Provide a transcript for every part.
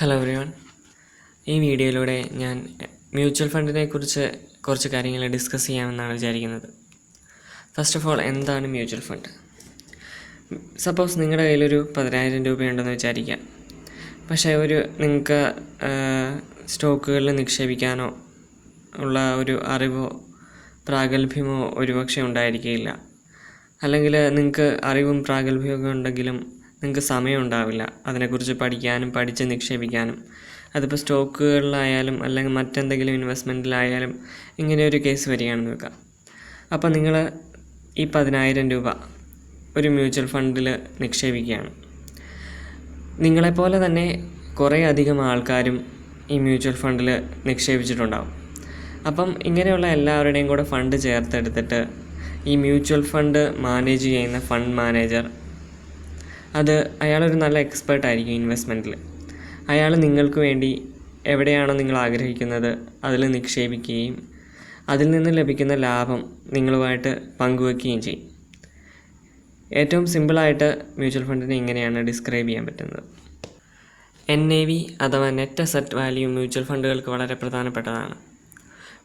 Hello everyone ഈ വീഡിയോയിലൂടെ ഞാൻ മ്യൂച്വൽ ഫണ്ടിനെ കുറിച്ച് കുറച്ച് കാര്യങ്ങൾ ഡിസ്കസ് ചെയ്യാമെന്നാണ് വിചാരിക്കുന്നത്. ഫസ്റ്റ് ഓഫ് ഓൾ എന്താണ് മ്യൂച്വൽ ഫണ്ട് സപ്പോസ് നിങ്ങളുടെ കയ്യിലൊരു പതിനായിരം രൂപയുണ്ടെന്ന് വിചാരിക്കാം. പക്ഷേ ഒരു നിങ്ങൾക്ക് സ്റ്റോക്കുകളിൽ നിക്ഷേപിക്കാനോ ഉള്ള ഒരു അറിവോ പ്രാഗൽഭ്യമോ ഒരുപക്ഷെ ഉണ്ടായിരിക്കില്ല അല്ലെങ്കിൽ നിങ്ങൾക്ക് അറിവും പ്രാഗൽഭ്യമൊക്കെ ഉണ്ടെങ്കിലും നിങ്ങൾക്ക് സമയമുണ്ടാവില്ല. അതിനെക്കുറിച്ച് പഠിക്കാനും പഠിച്ച് നിക്ഷേപിക്കാനും. അതിപ്പോൾ സ്റ്റോക്കുകളിലായാലും അല്ലെങ്കിൽ മറ്റെന്തെങ്കിലും ഇൻവെസ്റ്റ്മെന്റിലായാലും ഇങ്ങനെ ഒരു കേസ് വരികയാണെന്ന് വെക്കാം അപ്പോൾ നിങ്ങൾ ഈ പതിനായിരം രൂപ ഒരു മ്യൂച്വൽ ഫണ്ടിൽ നിക്ഷേപിക്കുകയാണ്. നിങ്ങളെപ്പോലെ തന്നെ കുറേ അധികം ആൾക്കാരും ഈ മ്യൂച്വൽ ഫണ്ടിൽ നിക്ഷേപിച്ചിട്ടുണ്ടാവും. അപ്പം ഇങ്ങനെയുള്ള എല്ലാവരുടെയും കൂടെ ഫണ്ട് ചേർത്തെടുത്തിട്ട് ഈ മ്യൂച്വൽ ഫണ്ട് മാനേജ് ചെയ്യുന്ന ഫണ്ട് മാനേജർ അത് അയാളൊരു നല്ല എക്സ്പേർട്ട് ആയിരിക്കും ഇൻവെസ്റ്റ്മെന്റിൽ അയാൾ നിങ്ങൾക്ക് വേണ്ടി എവിടെയാണോ നിങ്ങൾ ആഗ്രഹിക്കുന്നത് അതിൽ നിക്ഷേപിക്കുകയും അതിൽ നിന്ന് ലഭിക്കുന്ന ലാഭം നിങ്ങളുമായിട്ട് പങ്കുവെക്കുകയും ചെയ്യും. ഏറ്റവും സിമ്പിളായിട്ട് മ്യൂച്വൽ ഫണ്ടിനെ ഇങ്ങനെയാണ് ഡിസ്ക്രൈബ് ചെയ്യാൻ പറ്റുന്നത്. എൻ എ വി അഥവാ നെറ്റ് അസറ്റ് വാല്യൂ മ്യൂച്വൽ ഫണ്ടുകൾക്ക് വളരെ പ്രധാനപ്പെട്ടതാണ്.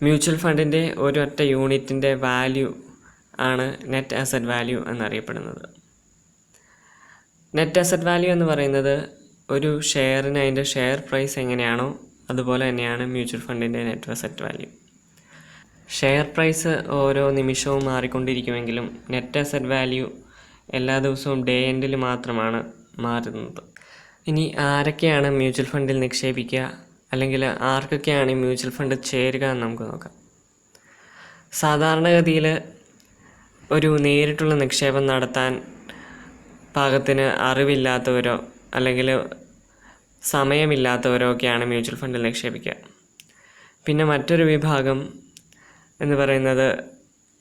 മ്യൂച്വൽ ഫണ്ടിന്റെ ഒരൊറ്റ യൂണിറ്റിന്റെ വാല്യൂ ആണ് നെറ്റ് അസറ്റ് വാല്യൂ എന്നറിയപ്പെടുന്നത്. നെറ്റ് അസറ്റ് വാല്യൂ എന്ന് പറയുന്നത് ഒരു ഷെയറിന് അതിന്റെ ഷെയർ പ്രൈസ് എങ്ങനെയാണോ അതുപോലെ തന്നെയാണ് മ്യൂച്വൽ ഫണ്ടിന്റെ net asset value share price ഓരോ നിമിഷവും മാറിക്കൊണ്ടിരിക്കുമെങ്കിലും നെറ്റ് അസറ്റ് വാല്യൂ എല്ലാ ദിവസവും ഡേ എൻഡിൽ മാത്രമാണ് മാറുന്നത്. ഇനി ആരൊക്കെയാണ് മ്യൂച്വൽ ഫണ്ടിൽ നിക്ഷേപിക്കുക? അല്ലെങ്കിൽ ആർക്കൊക്കെയാണ് ഈ മ്യൂച്വൽ ഫണ്ട് ചേരുക എന്ന് നമുക്ക് നോക്കാം. സാധാരണഗതിയിൽ ഒരു നേരിട്ടുള്ള നിക്ഷേപം നടത്താൻ പാകത്തിന് അറിവില്ലാത്തവരോ അല്ലെങ്കിൽ സമയമില്ലാത്തവരോ ഒക്കെയാണ് മ്യൂച്വൽ ഫണ്ടിൽ നിക്ഷേപിക്കുക. പിന്നെ മറ്റൊരു വിഭാഗം എന്ന് പറയുന്നത്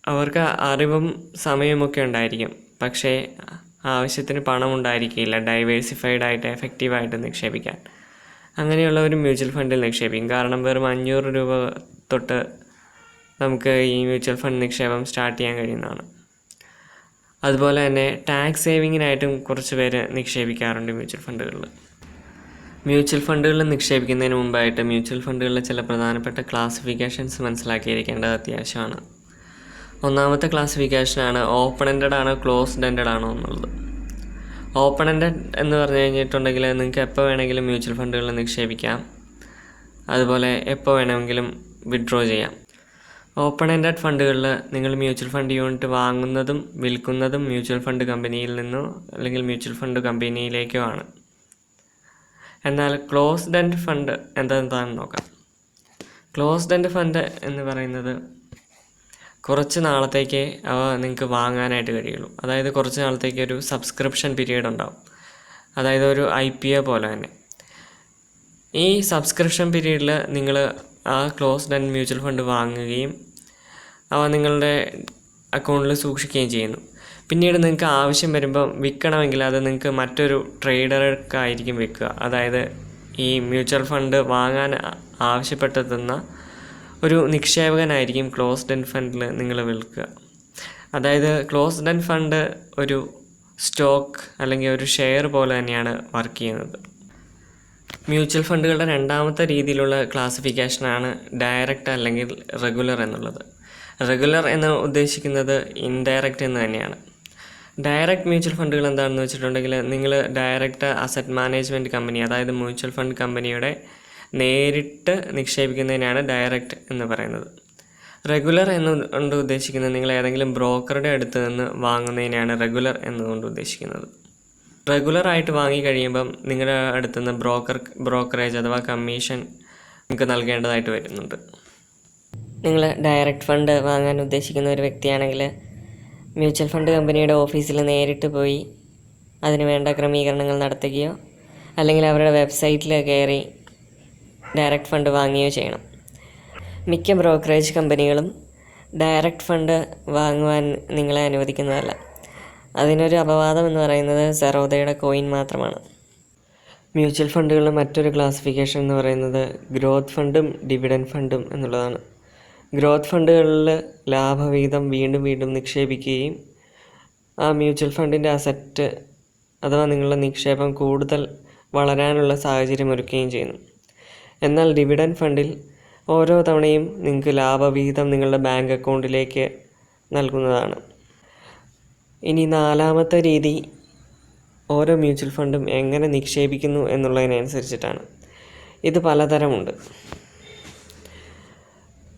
അവർക്ക് അറിവും സമയമൊക്കെ ഉണ്ടായിരിക്കും. പക്ഷേ ആവശ്യത്തിന് പണം ഉണ്ടായിരിക്കില്ല. ഡൈവേഴ്സിഫൈഡ് ആയിട്ട് എഫക്റ്റീവായിട്ട് നിക്ഷേപിക്കാൻ. അങ്ങനെയുള്ളവർ മ്യൂച്വൽ ഫണ്ടിൽ നിക്ഷേപിക്കും. കാരണം വെറും അഞ്ഞൂറ് രൂപ തൊട്ട് നമുക്ക് ഈ മ്യൂച്വൽ ഫണ്ട് നിക്ഷേപം സ്റ്റാർട്ട് ചെയ്യാൻ കഴിയുന്നതാണ്. അതുപോലെ തന്നെ ടാക്സ് സേവിങ്ങിനായിട്ടും കുറച്ച് പേര് നിക്ഷേപിക്കാറുണ്ട് മ്യൂച്വൽ ഫണ്ടുകളിൽ മ്യൂച്വൽ ഫണ്ടുകളിൽ നിക്ഷേപിക്കുന്നതിന് മുമ്പായിട്ട് മ്യൂച്വൽ ഫണ്ടുകളിലെ ചില പ്രധാനപ്പെട്ട ക്ലാസിഫിക്കേഷൻസ് മനസ്സിലാക്കിയിരിക്കേണ്ടത് അത്യാവശ്യമാണ്. ഒന്നാമത്തെ ക്ലാസിഫിക്കേഷനാണ് ഓപ്പൺ എൻഡഡ് ആണോ ക്ലോസ്ഡ് എൻഡഡ് ആണോ എന്നുള്ളത്. ഓപ്പൺ എൻഡഡ് എന്ന് പറഞ്ഞു കഴിഞ്ഞിട്ടുണ്ടെങ്കിൽ നിങ്ങൾക്ക് എപ്പോൾ വേണമെങ്കിലും മ്യൂച്വൽ ഫണ്ടുകളിൽ നിക്ഷേപിക്കാം. അതുപോലെ എപ്പോൾ വേണമെങ്കിലും വിഡ്രോ ചെയ്യാം. ഓപ്പൺ എൻഡഡ് ഫണ്ടുകളിൽ നിങ്ങൾ മ്യൂച്വൽ ഫണ്ട് യൂണിറ്റ് വാങ്ങുന്നതും വിൽക്കുന്നതും മ്യൂച്വൽ ഫണ്ട് കമ്പനിയിൽ നിന്നോ അല്ലെങ്കിൽ മ്യൂച്വൽ ഫണ്ട് കമ്പനിയിലേക്കോ ആണ്. എന്നാൽ ക്ലോസ്ഡ് എൻഡ് ഫണ്ട് എന്താണെന്ന് നോക്കാം. ക്ലോസ്ഡ് എൻഡ് ഫണ്ട് എന്ന് പറയുന്നത് കുറച്ച് നാളത്തേക്ക് അവ നിങ്ങൾക്ക് വാങ്ങാനായിട്ട് കഴിയുള്ളൂ. അതായത് കുറച്ച് നാളത്തേക്ക് ഒരു സബ്സ്ക്രിപ്ഷൻ പീരീഡ് ഉണ്ടാവും. അതായത് ഒരു ഐ പി എ പോലെ തന്നെ. ഈ സബ്സ്ക്രിപ്ഷൻ പീരീഡിൽ നിങ്ങൾ ആ ക്ലോസ്ഡ് എൻഡ് മ്യൂച്വൽ ഫണ്ട് വാങ്ങുകയും അവ നിങ്ങളുടെ അക്കൗണ്ടിൽ സൂക്ഷിക്കുകയും ചെയ്യുന്നു. പിന്നീട് നിങ്ങൾക്ക് ആവശ്യം വരുമ്പോൾ വിൽക്കണമെങ്കിൽ അത് നിങ്ങൾക്ക് മറ്റൊരു ട്രേഡർക്കായിരിക്കും വിൽക്കുക. അതായത് ഈ മ്യൂച്വൽ ഫണ്ട് വാങ്ങാൻ ആവശ്യപ്പെട്ടെത്തുന്ന ഒരു നിക്ഷേപകനായിരിക്കും ക്ലോസ്ഡ് എൻഡ് ഫണ്ടിൽ നിങ്ങൾ വിൽക്കുക. അതായത് ക്ലോസ്ഡ് എൻഡ് ഫണ്ട് ഒരു സ്റ്റോക്ക് അല്ലെങ്കിൽ ഒരു ഷെയർ പോലെ തന്നെയാണ് വർക്ക് ചെയ്യുന്നത്. മ്യൂച്വൽ ഫണ്ടുകളുടെ രണ്ടാമത്തെ രീതിയിലുള്ള ക്ലാസിഫിക്കേഷനാണ് ഡയറക്റ്റ് അല്ലെങ്കിൽ റെഗുലർ എന്നുള്ളത്. റെഗുലർ എന്ന് ഉദ്ദേശിക്കുന്നത് ഇൻഡയറക്റ്റ് എന്ന് തന്നെയാണ്. ഡയറക്റ്റ് മ്യൂച്വൽ ഫണ്ടുകൾ എന്താണെന്ന് വെച്ചിട്ടുണ്ടെങ്കിൽ നിങ്ങൾ ഡയറക്റ്റ് അസറ്റ് മാനേജ്മെന്റ് കമ്പനി അതായത് മ്യൂച്വൽ ഫണ്ട് കമ്പനിയുടെ നേരിട്ട് നിക്ഷേപിക്കുന്നതിനാണ് ഡയറക്റ്റ് എന്ന് പറയുന്നത്. റെഗുലർ എന്നുകൊണ്ട് ഉദ്ദേശിക്കുന്നത് നിങ്ങൾ ഏതെങ്കിലും ബ്രോക്കറുടെ അടുത്ത് നിന്ന് വാങ്ങുന്നതിനാണ് റെഗുലർ എന്നുകൊണ്ട് ഉദ്ദേശിക്കുന്നത്. റെഗുലർ ആയിട്ട് വാങ്ങി കഴിയുമ്പം നിങ്ങളുടെ അടുത്ത് നിന്ന് ബ്രോക്കർ ബ്രോക്കറേജ് അഥവാ കമ്മീഷൻ നിങ്ങൾക്ക് നൽകേണ്ടതായിട്ട് വരുന്നുണ്ട്. നിങ്ങൾ ഡയറക്റ്റ് ഫണ്ട് വാങ്ങാൻ ഉദ്ദേശിക്കുന്ന ഒരു വ്യക്തിയാണെങ്കിൽ മ്യൂച്വൽ ഫണ്ട് കമ്പനിയുടെ ഓഫീസിൽ നേരിട്ട് പോയി അതിന് വേണ്ട ക്രമീകരണങ്ങൾ നടത്തുകയോ അല്ലെങ്കിൽ അവരുടെ വെബ്സൈറ്റിൽ കയറി ഡയറക്റ്റ് ഫണ്ട് വാങ്ങുകയോ ചെയ്യണം. മിക്ക ബ്രോക്കറേജ് കമ്പനികളും ഡയറക്റ്റ് ഫണ്ട് വാങ്ങുവാൻ നിങ്ങളെ അനുവദിക്കുന്നതല്ല. അതിനൊരു അപവാദം എന്ന് പറയുന്നത് സെറോദയുടെ കോയിൻ മാത്രമാണ്. മ്യൂച്വൽ ഫണ്ടുകളുടെ മറ്റൊരു ക്ലാസിഫിക്കേഷൻ എന്ന് പറയുന്നത് ഗ്രോത്ത് ഫണ്ടും ഡിവിഡൻ ഫണ്ടും എന്നുള്ളതാണ്. ഗ്രോത്ത് ഫണ്ടുകളിൽ ലാഭവിഹിതം വീണ്ടും വീണ്ടും നിക്ഷേപിക്കുകയും ആ മ്യൂച്വൽ ഫണ്ടിന്റെ അസറ്റ് അഥവാ നിങ്ങളുടെ നിക്ഷേപം കൂടുതൽ വളരാനുള്ള സാഹചര്യം ഒരുക്കുകയും ചെയ്യുന്നു. എന്നാൽ ഡിവിഡൻ ഫണ്ടിൽ ഓരോ തവണയും നിങ്ങൾക്ക് ലാഭവിഹിതം നിങ്ങളുടെ ബാങ്ക് അക്കൗണ്ടിലേക്ക് നൽകുന്നതാണ്. ഇനി നാലാമത്തെ രീതി ഓരോ മ്യൂച്വൽ ഫണ്ടും എങ്ങനെ നിക്ഷേപിക്കുന്നു എന്നുള്ളതിനനുസരിച്ചിട്ടാണ്. ഇത് പലതരമുണ്ട്.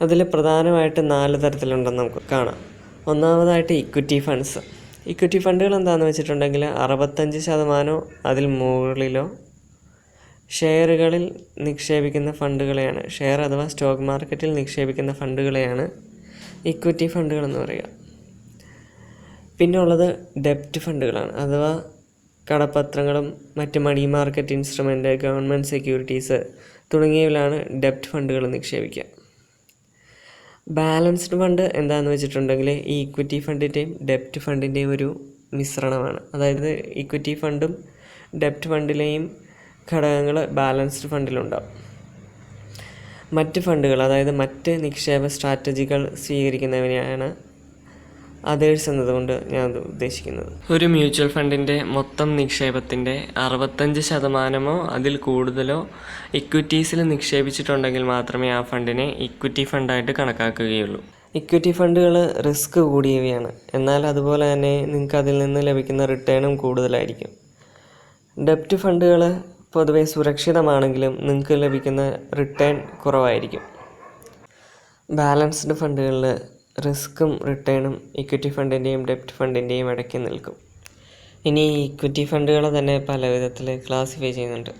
അതിൽ പ്രധാനമായിട്ട് നാല് തരത്തിലുണ്ടെന്ന് നമുക്ക് കാണാം. ഒന്നാമതായിട്ട് ഇക്വിറ്റി ഫണ്ട്സ്. ഇക്വിറ്റി ഫണ്ടുകൾ എന്താണെന്ന് വെച്ചിട്ടുണ്ടെങ്കിൽ അറുപത്തഞ്ച് ശതമാനമോ അതിൽ മുകളിലോ ഷെയറുകളിൽ നിക്ഷേപിക്കുന്ന ഫണ്ടുകളെയാണ്. ഷെയർ അഥവാ സ്റ്റോക്ക് മാർക്കറ്റിൽ നിക്ഷേപിക്കുന്ന ഫണ്ടുകളെയാണ് ഇക്വിറ്റി ഫണ്ടുകൾ എന്ന് പറയുക. പിന്നെ ഉള്ളത് ഡെപ്റ്റ് ഫണ്ടുകളാണ് അഥവാ കടപ്പത്രങ്ങളും മറ്റ് money market instrument government securities തുടങ്ങിയവയിലാണ് ഡെപ്റ്റ് ഫണ്ടുകൾ നിക്ഷേപിക്കുക. ബാലൻസ്ഡ് ഫണ്ട് എന്താണെന്ന് വെച്ചിട്ടുണ്ടെങ്കിൽ ഈ ഇക്വിറ്റി ഫണ്ടിന്റെയും ഡെപ്റ്റ് ഫണ്ടിന്റെയും ഒരു മിശ്രണമാണ്. അതായത് ഇക്വിറ്റി ഫണ്ടും ഡെപ്റ്റ് ഫണ്ടിലെയും ഘടകങ്ങൾ ബാലൻസ്ഡ് ഫണ്ടിലുണ്ടാവും മറ്റ് ഫണ്ടുകൾ അതായത് മറ്റ് നിക്ഷേപ സ്ട്രാറ്റജികൾ സ്വീകരിക്കുന്നവനെയാണ് അതേഴ്സ് എന്നതുകൊണ്ട് ഞാൻ ഉദ്ദേശിക്കുന്നത്. ഒരു മ്യൂച്വൽ ഫണ്ടിന്റെ മൊത്തം നിക്ഷേപത്തിന്റെ അറുപത്തഞ്ച് ശതമാനമോ അതിൽ കൂടുതലോ ഇക്വിറ്റീസിൽ നിക്ഷേപിച്ചിട്ടുണ്ടെങ്കിൽ മാത്രമേ ആ ഫണ്ടിനെ ഇക്വിറ്റി ഫണ്ടായിട്ട് കണക്കാക്കുകയുള്ളൂ. ഇക്വിറ്റി ഫണ്ടുകൾ റിസ്ക് കൂടിയവയാണ്. എന്നാൽ അതുപോലെ തന്നെ നിങ്ങൾക്ക് അതിൽ നിന്ന് ലഭിക്കുന്ന റിട്ടേണും കൂടുതലായിരിക്കും. ഡെപ്റ്റ് ഫണ്ടുകൾ പൊതുവെ സുരക്ഷിതമാണെങ്കിലും നിങ്ങൾക്ക് ലഭിക്കുന്ന റിട്ടേൺ കുറവായിരിക്കും. ബാലൻസ്ഡ് ഫണ്ടുകളിൽ റിസ്ക്കും റിട്ടേണും ഇക്വിറ്റി ഫണ്ടിന്റെയും ഡെപ്റ്റ് ഫണ്ടിന്റെയും ഇടയ്ക്ക് നിൽക്കും. ഇനി ഇക്വിറ്റി ഫണ്ടുകളെ തന്നെ പല വിധത്തിൽ ക്ലാസിഫൈ ചെയ്യുന്നുണ്ട്.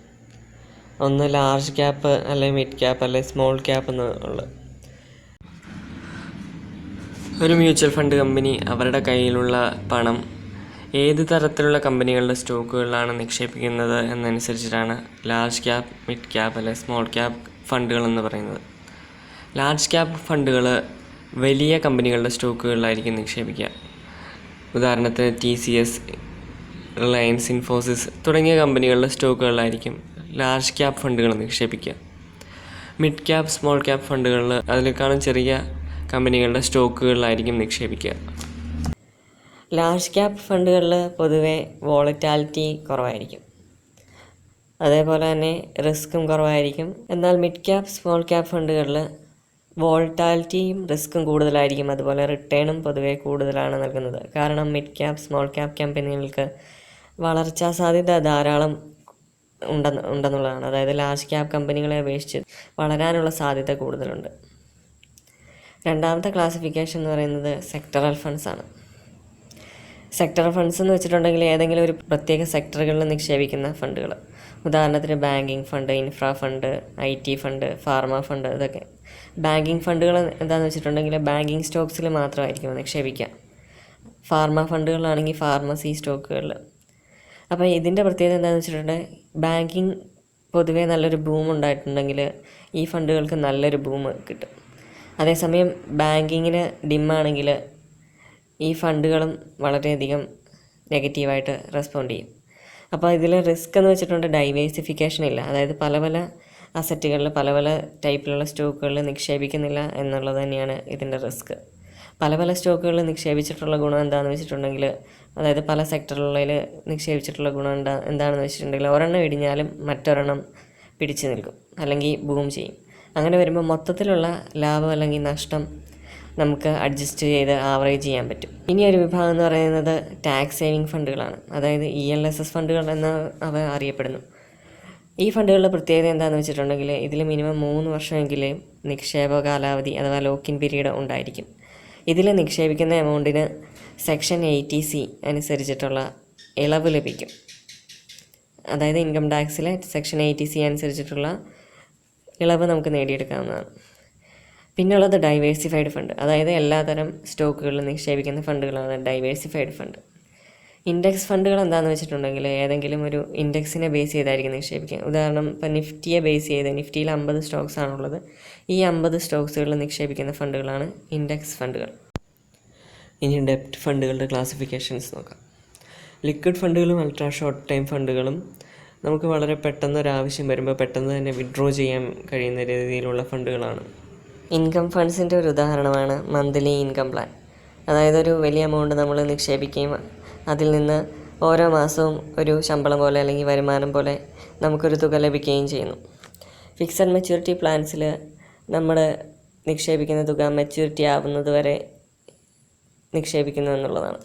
ഒന്ന് ലാർജ് ക്യാപ്പ് അല്ലെ മിഡ് ക്യാപ്പ് അല്ലെ സ്മോൾ ക്യാപ്പ് എന്നുള്ള ഒരു മ്യൂച്വൽ ഫണ്ട് കമ്പനി അവരുടെ കയ്യിലുള്ള പണം ഏത് തരത്തിലുള്ള കമ്പനികളുടെ സ്റ്റോക്കുകളിലാണ് നിക്ഷേപിക്കുന്നത് എന്നനുസരിച്ചിട്ടാണ് ലാർജ് ക്യാപ്പ് മിഡ് ക്യാപ്പ് അല്ലെ സ്മോൾ ക്യാപ്പ് ഫണ്ടുകൾ എന്ന് പറയുന്നത്. ലാർജ് ക്യാപ്പ് ഫണ്ടുകൾ വലിയ കമ്പനികളുടെ സ്റ്റോക്കുകളിലായിരിക്കും നിക്ഷേപിക്കുക. ഉദാഹരണത്തിന് T C S Reliance Infosys തുടങ്ങിയ കമ്പനികളുടെ സ്റ്റോക്കുകളിലായിരിക്കും ലാർജ് ക്യാപ് ഫണ്ടുകൾ നിക്ഷേപിക്കുക. മിഡ് ക്യാപ് സ്മോൾ ക്യാപ് ഫണ്ടുകളിൽ അതിനേക്കാളും ചെറിയ കമ്പനികളുടെ സ്റ്റോക്കുകളിലായിരിക്കും നിക്ഷേപിക്കുക. ലാർജ് ക്യാപ് ഫണ്ടുകളിൽ പൊതുവെ വോളറ്റാലിറ്റി കുറവായിരിക്കും. അതേപോലെ തന്നെ റിസ്ക്കും കുറവായിരിക്കും. എന്നാൽ മിഡ് ക്യാപ് സ്മോൾ ക്യാപ് ഫണ്ടുകളിൽ വോൾട്ടാലിറ്റിയും റിസ്ക്കും കൂടുതലായിരിക്കും. അതുപോലെ റിട്ടേണും പൊതുവെ കൂടുതലാണ് നൽകുന്നത്. കാരണം മിഡ് ക്യാപ് സ്മോൾ ക്യാപ് കമ്പനികൾക്ക് വളർച്ചാ സാധ്യത ധാരാളം ഉണ്ടെന്ന് ഉണ്ടെന്നുള്ളതാണ്. അതായത് ലാർജ് ക്യാബ് കമ്പനികളെ അപേക്ഷിച്ച് വളരാനുള്ള സാധ്യത കൂടുതലുണ്ട്. രണ്ടാമത്തെ ക്ലാസിഫിക്കേഷൻ എന്ന് പറയുന്നത് സെക്ടറൽ ഫണ്ട്സ് ആണ്. സെക്ടറൽ ഫണ്ട്സ് എന്ന് വെച്ചിട്ടുണ്ടെങ്കിൽ ഏതെങ്കിലും ഒരു പ്രത്യേക സെക്ടറുകളിൽ നിക്ഷേപിക്കുന്ന ഫണ്ടുകൾ ഉദാഹരണത്തിന് banking fund infra fund I T fund pharma fund ഇതൊക്കെ. ബാങ്കിങ് ഫണ്ടുകൾ എന്താണെന്ന് വെച്ചിട്ടുണ്ടെങ്കിൽ ബാങ്കിങ് സ്റ്റോക്സിൽ മാത്രമായിരിക്കും നിക്ഷേപിക്കുക. ഫാർമ ഫണ്ടുകളാണെങ്കിൽ ഫാർമസി സ്റ്റോക്കുകളിൽ അപ്പോൾ ഇതിന്റെ പ്രത്യേകത എന്താണെന്ന് വെച്ചിട്ടുണ്ടെങ്കിൽ ബാങ്കിങ് പൊതുവേ നല്ലൊരു ബൂം ഉണ്ടായിട്ടുണ്ടെങ്കിൽ ഈ ഫണ്ടുകൾക്ക് നല്ലൊരു ബൂം കിട്ടും. അതേസമയം ബാങ്കിങ്ങിന് ഡിമ്മാണെങ്കിൽ ഈ ഫണ്ടുകളും വളരെയധികം നെഗറ്റീവായിട്ട് റെസ്പോണ്ട് ചെയ്യും. അപ്പോൾ ഇതിൽ റിസ്ക് എന്ന് വെച്ചിട്ടുണ്ടെങ്കിൽ ഡൈവേഴ്സിഫിക്കേഷൻ ഇല്ല. അതായത് പല പല അസറ്റുകളിൽ പല പല ടൈപ്പിലുള്ള സ്റ്റോക്കുകളിൽ നിക്ഷേപിക്കുന്നില്ല എന്നുള്ളത് തന്നെയാണ് ഇതിന്റെ റിസ്ക്. പല പല സ്റ്റോക്കുകളിൽ നിക്ഷേപിച്ചിട്ടുള്ള ഗുണം എന്താണെന്ന് വെച്ചിട്ടുണ്ടെങ്കിൽ അതായത് പല സെക്ടറുകളിൽ നിക്ഷേപിച്ചിട്ടുള്ള ഗുണം എന്താ എന്താണെന്ന് വെച്ചിട്ടുണ്ടെങ്കിൽ ഒരെണ്ണം ഇടിഞ്ഞാലും മറ്റൊരെണ്ണം പിടിച്ചു നിൽക്കും അല്ലെങ്കിൽ ബൂം ചെയ്യും. അങ്ങനെ വരുമ്പോൾ മൊത്തത്തിലുള്ള ലാഭം അല്ലെങ്കിൽ നഷ്ടം നമുക്ക് അഡ്ജസ്റ്റ് ചെയ്ത് ആവറേജ് ചെയ്യാൻ പറ്റും. ഇനി ഒരു വിഭാഗം എന്ന് പറയുന്നത് ടാക്സ് സേവിങ് ഫണ്ടുകളാണ്. അതായത് ഇ എൽ എസ് എസ് ഫണ്ടുകൾ എന്ന് അവ അറിയപ്പെടുന്നു. ഈ ഫണ്ടുകളുടെ പ്രത്യേകത എന്താണെന്ന് വെച്ചിട്ടുണ്ടെങ്കിൽ ഇതിൽ മിനിമം മൂന്ന് വർഷമെങ്കിലും നിക്ഷേപ കാലാവധി അഥവാ ലോക്കിൻ പീരീഡ് ഉണ്ടായിരിക്കും. ഇതിൽ നിക്ഷേപിക്കുന്ന എമൗണ്ടിന് സെക്ഷൻ എയ്റ്റി സി അനുസരിച്ചിട്ടുള്ള ഇളവ് ലഭിക്കും. അതായത് ഇൻകം ടാക്സിലെ സെക്ഷൻ എയ്റ്റി സി അനുസരിച്ചിട്ടുള്ള ഇളവ് നമുക്ക് നേടിയെടുക്കാവുന്നതാണ്. പിന്നുള്ളത് ഡൈവേഴ്സിഫൈഡ് ഫണ്ട് അതായത് എല്ലാതരം സ്റ്റോക്കുകളിൽ നിക്ഷേപിക്കുന്ന ഫണ്ടുകളാണ് ഡൈവേഴ്സിഫൈഡ് ഫണ്ട് ഇൻഡെക്സ് ഫണ്ടുകൾ എന്താണെന്ന് വെച്ചിട്ടുണ്ടെങ്കിൽ ഏതെങ്കിലും ഒരു ഇൻഡെക്സിനെ ബേസ് ചെയ്തായിരിക്കും നിക്ഷേപിക്കുക. ഉദാഹരണം ഇപ്പോൾ നിഫ്റ്റിയെ ബേസ് ചെയ്ത് നിഫ്റ്റിയിൽ അമ്പത് സ്റ്റോക്സ് ആണുള്ളത്. ഈ അമ്പത് സ്റ്റോക്സുകളിൽ നിക്ഷേപിക്കുന്ന ഫണ്ടുകളാണ് ഇൻഡെക്സ് ഫണ്ടുകൾ. ഇനി ഡെപ്റ്റ് ഫണ്ടുകളുടെ ക്ലാസിഫിക്കേഷൻസ് നോക്കാം. ലിക്വിഡ് ഫണ്ടുകളും അൾട്രാ ഷോർട്ട് ടൈം ഫണ്ടുകളും നമുക്ക് വളരെ പെട്ടെന്ന് ഒരു ആവശ്യം വരുമ്പോൾ പെട്ടെന്ന് തന്നെ വിഡ്രോ ചെയ്യാൻ കഴിയുന്ന രീതിയിലുള്ള ഫണ്ടുകളാണ്. ഇൻകം ഫണ്ട്സിന്റെ ഒരു ഉദാഹരണമാണ് മന്ത്ലി ഇൻകം പ്ലാൻ. അതായത് ഒരു വലിയ എമൗണ്ട് നമ്മൾ നിക്ഷേപിക്കുകയും അതിൽ നിന്ന് ഓരോ മാസവും ഒരു ശമ്പളം പോലെ അല്ലെങ്കിൽ വരുമാനം പോലെ നമുക്കൊരു തുക ലഭിക്കുകയും ചെയ്യുന്നു. ഫിക്സഡ് മെച്യൂരിറ്റി പ്ലാൻസിൽ നമ്മൾ നിക്ഷേപിക്കുന്ന തുക മെച്യൂരിറ്റി ആവുന്നത് വരെ നിക്ഷേപിക്കുന്നു എന്നുള്ളതാണ്.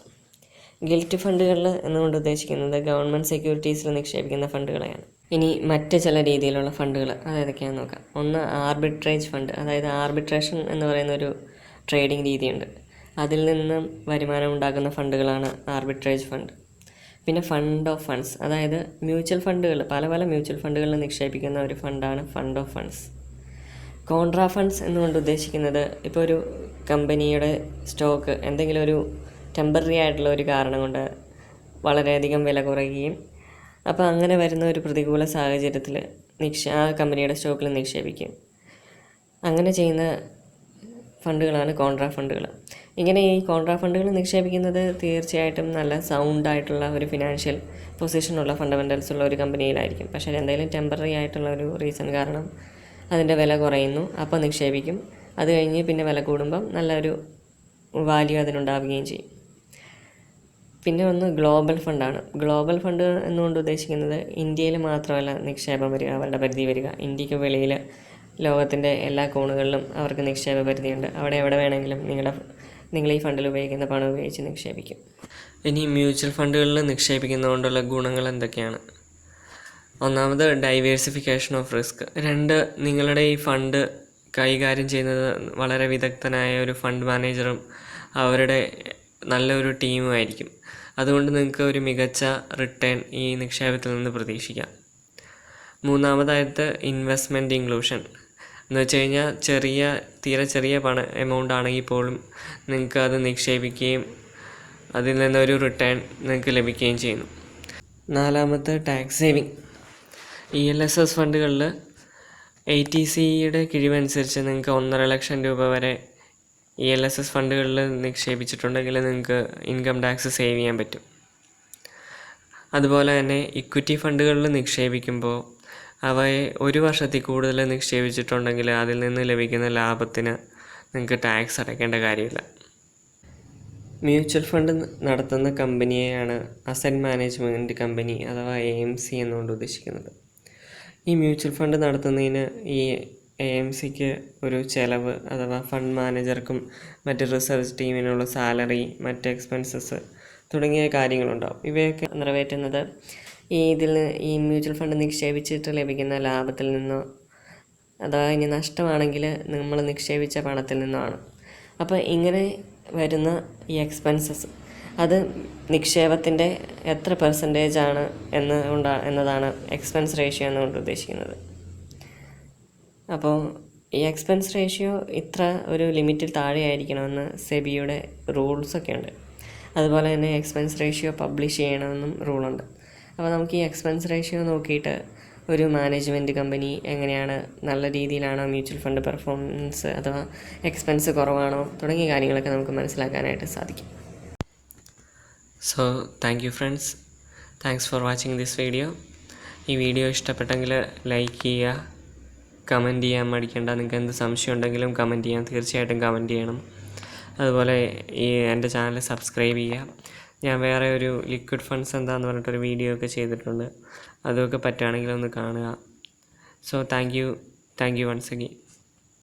ഗിൽറ്റ് ഫണ്ടുകളിൽ എന്നുകൊണ്ട് ഉദ്ദേശിക്കുന്നത് ഗവൺമെന്റ് സെക്യൂരിറ്റീസിൽ നിക്ഷേപിക്കുന്ന ഫണ്ടുകളെയാണ്. ഇനി മറ്റ് ചില രീതിയിലുള്ള ഫണ്ടുകൾ അതേതൊക്കെയാണെന്ന് നോക്കാം. ഒന്ന് ആർബിട്രേജ് ഫണ്ട് അതായത് ആർബിട്രേഷൻ എന്ന് പറയുന്ന ഒരു ട്രേഡിംഗ് രീതിയുണ്ട്. അതിൽ നിന്നും വരുമാനം ഉണ്ടാക്കുന്ന ഫണ്ടുകളാണ് ആർബിട്രേജ് ഫണ്ട് പിന്നെ ഫണ്ട് ഓഫ് ഫണ്ട്സ് അതായത് മ്യൂച്വൽ ഫണ്ടുകൾ പല പല മ്യൂച്വൽ ഫണ്ടുകളിൽ നിക്ഷേപിക്കുന്ന ഒരു ഫണ്ടാണ് fund of funds contra funds എന്നുകൊണ്ട് ഉദ്ദേശിക്കുന്നത് ഇപ്പോൾ ഒരു കമ്പനിയുടെ സ്റ്റോക്ക് എന്തെങ്കിലും ഒരു ടെമ്പററി ആയിട്ടുള്ള ഒരു കാരണം കൊണ്ട് വളരെയധികം വില കുറയുകയും അപ്പോൾ അങ്ങനെ വരുന്ന ഒരു പ്രതികൂല സാഹചര്യത്തിൽ നിക്ഷേ ആ കമ്പനിയുടെ സ്റ്റോക്കിൽ നിക്ഷേപിക്കും അങ്ങനെ ചെയ്യുന്ന ഫണ്ടുകളാണ് കോൺട്രാ ഫണ്ടുകൾ. ഇങ്ങനെ ഈ കോൺട്രാ ഫണ്ടുകൾ നിക്ഷേപിക്കുന്നത് തീർച്ചയായിട്ടും നല്ല സൗണ്ട് ആയിട്ടുള്ള ഒരു ഫിനാൻഷ്യൽ പൊസിഷനുള്ള ഫണ്ടമെന്റൽസ് ഉള്ള ഒരു കമ്പനിയിലായിരിക്കും. പക്ഷേ എന്തെങ്കിലും ടെമ്പററി ആയിട്ടുള്ള ഒരു റീസൺ കാരണം അതിന്റെ വില കുറയുന്നു. അപ്പോൾ നിക്ഷേപിക്കും. അത് കഴിഞ്ഞ് പിന്നെ വില കൂടുമ്പം നല്ലൊരു വാല്യൂ അതിനുണ്ടാവുകയും ചെയ്യും. പിന്നെ ഒന്ന് ഗ്ലോബൽ ഫണ്ടാണ്. ഗ്ലോബൽ ഫണ്ട് എന്നുകൊണ്ട് ഉദ്ദേശിക്കുന്നത് ഇന്ത്യയിൽ മാത്രമല്ല നിക്ഷേപം വരിക അവരുടെ പരിധി വരിക. ഇന്ത്യയ്ക്ക് വെളിയിൽ ലോകത്തിന്റെ എല്ലാ കോണുകളിലും അവർക്ക് നിക്ഷേപ പരിധിയുണ്ട്. അവിടെ എവിടെ വേണമെങ്കിലും നിങ്ങളുടെ നിങ്ങൾ ഈ ഫണ്ടിൽ ഉപയോഗിക്കുന്ന പണം ഉപയോഗിച്ച് നിക്ഷേപിക്കും. ഇനി മ്യൂച്വൽ ഫണ്ടുകളിൽ നിക്ഷേപിക്കുന്നതുകൊണ്ടുള്ള ഗുണങ്ങൾ എന്തൊക്കെയാണ്? ഒന്നാമത് ഡൈവേഴ്സിഫിക്കേഷൻ ഓഫ് റിസ്ക് രണ്ട് നിങ്ങളുടെ ഈ ഫണ്ട് കൈകാര്യം ചെയ്യുന്നത് വളരെ വിദഗ്ധനായ ഒരു ഫണ്ട് മാനേജറും അവരുടെ നല്ലൊരു ടീമുമായിരിക്കും അതുകൊണ്ട് നിങ്ങൾക്ക് ഒരു മികച്ച റിട്ടേൺ ഈ നിക്ഷേപത്തിൽ നിന്ന് പ്രതീക്ഷിക്കാം. മൂന്നാമതായിട്ട് ഇൻവെസ്റ്റ്മെന്റ് ഇൻക്ലൂഷൻ എന്ന് വെച്ച് കഴിഞ്ഞാൽ ചെറിയ തീരെ ചെറിയ പണ എമൗണ്ട് ആണെങ്കിൽ പോലും നിങ്ങൾക്ക് അത് നിക്ഷേപിക്കുകയും അതിൽ നിന്നൊരു റിട്ടേൺ നിങ്ങൾക്ക് ലഭിക്കുകയും ചെയ്യുന്നു. നാലാമത്തെ tax saving E L S S ഫണ്ടുകളിൽ A T സിയുടെ കിഴിവനുസരിച്ച് നിങ്ങൾക്ക് ഒന്നര ലക്ഷം രൂപ വരെ ഇ എൽ എസ് എസ് ഫണ്ടുകളിൽ നിക്ഷേപിച്ചിട്ടുണ്ടെങ്കിൽ നിങ്ങൾക്ക് ഇൻകം ടാക്സ് സേവ് ചെയ്യാൻ പറ്റും. അതുപോലെ തന്നെ ഇക്വിറ്റി ഫണ്ടുകളിൽ നിക്ഷേപിക്കുമ്പോൾ അവയെ ഒരു വർഷത്തിൽ കൂടുതൽ നിക്ഷേപിച്ചിട്ടുണ്ടെങ്കിൽ അതിൽ നിന്ന് ലഭിക്കുന്ന ലാഭത്തിന് നിങ്ങൾക്ക് ടാക്സ് അടയ്ക്കേണ്ട കാര്യമില്ല. മ്യൂച്വൽ ഫണ്ട് നടത്തുന്ന കമ്പനിയെയാണ് അസറ്റ് മാനേജ്മെന്റ് കമ്പനി അഥവാ എ എം സി എന്നുകൊണ്ട് ഉദ്ദേശിക്കുന്നത്. ഈ മ്യൂച്വൽ ഫണ്ട് നടത്തുന്നതിന് ഈ എ എം സിക്ക് ഒരു ചിലവ് അഥവാ ഫണ്ട് മാനേജർക്കും മറ്റ് റിസർച്ച് ടീമിനുള്ള സാലറി മറ്റ് എക്സ്പെൻസസ് തുടങ്ങിയ കാര്യങ്ങളുണ്ടാവും. ഇവയൊക്കെ നിറവേറ്റുന്നത് ഈ ഇതിൽ ഈ മ്യൂച്വൽ ഫണ്ട് നിക്ഷേപിച്ചിട്ട് ലഭിക്കുന്ന ലാഭത്തിൽ നിന്നോ അഥവാ ഇനി നഷ്ടമാണെങ്കിൽ നമ്മൾ നിക്ഷേപിച്ച പണത്തിൽ നിന്നാണ്. അപ്പോൾ ഇങ്ങനെ വരുന്ന ഈ എക്സ്പെൻസസ് അത് നിക്ഷേപത്തിന്റെ എത്ര പെർസെന്റേജ് ആണ് എന്ന് ഉണ്ടാ എന്നതാണ് എക്സ്പെൻസ് റേഷ്യോ എന്നുകൊണ്ട് ഉദ്ദേശിക്കുന്നത്. അപ്പോൾ ഈ എക്സ്പെൻസ് റേഷ്യോ ഇത്ര ഒരു ലിമിറ്റിൽ താഴെയായിരിക്കണമെന്ന് സെബിയുടെ റൂൾസൊക്കെ ഉണ്ട്. അതുപോലെ തന്നെ എക്സ്പെൻസ് റേഷ്യോ പബ്ലിഷ് ചെയ്യണമെന്നും റൂളുണ്ട് അപ്പോൾ നമുക്ക് ഈ എക്സ്പെൻസ് റേഷ്യോ നോക്കിയിട്ട് ഒരു മാനേജ്മെന്റ് കമ്പനി എങ്ങനെയാണ് നല്ല രീതിയിലാണോ മ്യൂച്വൽ ഫണ്ട് പെർഫോമൻസ് അഥവാ എക്സ്പെൻസ് കുറവാണോ തുടങ്ങിയ കാര്യങ്ങളൊക്കെ നമുക്ക് മനസ്സിലാക്കാനായിട്ട് സാധിക്കും. So thank you friends thanks for watching this video ഈ വീഡിയോ ഇഷ്ടപ്പെട്ടെങ്കിൽ ലൈക്ക് ചെയ്യുക കമന്റ് ചെയ്യാൻ മടിക്കേണ്ട. നിങ്ങൾക്ക് എന്ത് സംശയം ഉണ്ടെങ്കിലും കമന്റ് ചെയ്യാം. തീർച്ചയായിട്ടും കമന്റ് ചെയ്യണം. അതുപോലെ ഈ എന്റെ ചാനൽ സബ്സ്ക്രൈബ് ചെയ്യുക. ഞാൻ വേറെ ഒരു ലിക്വിഡ് ഫണ്ട്സ് എന്താന്ന് പറഞ്ഞിട്ടൊരു വീഡിയോ ഒക്കെ ചെയ്തിട്ടുണ്ട്. അതൊക്കെ പറ്റുകയാണെങ്കിൽ ഒന്ന് കാണുക. So thank you thank you once again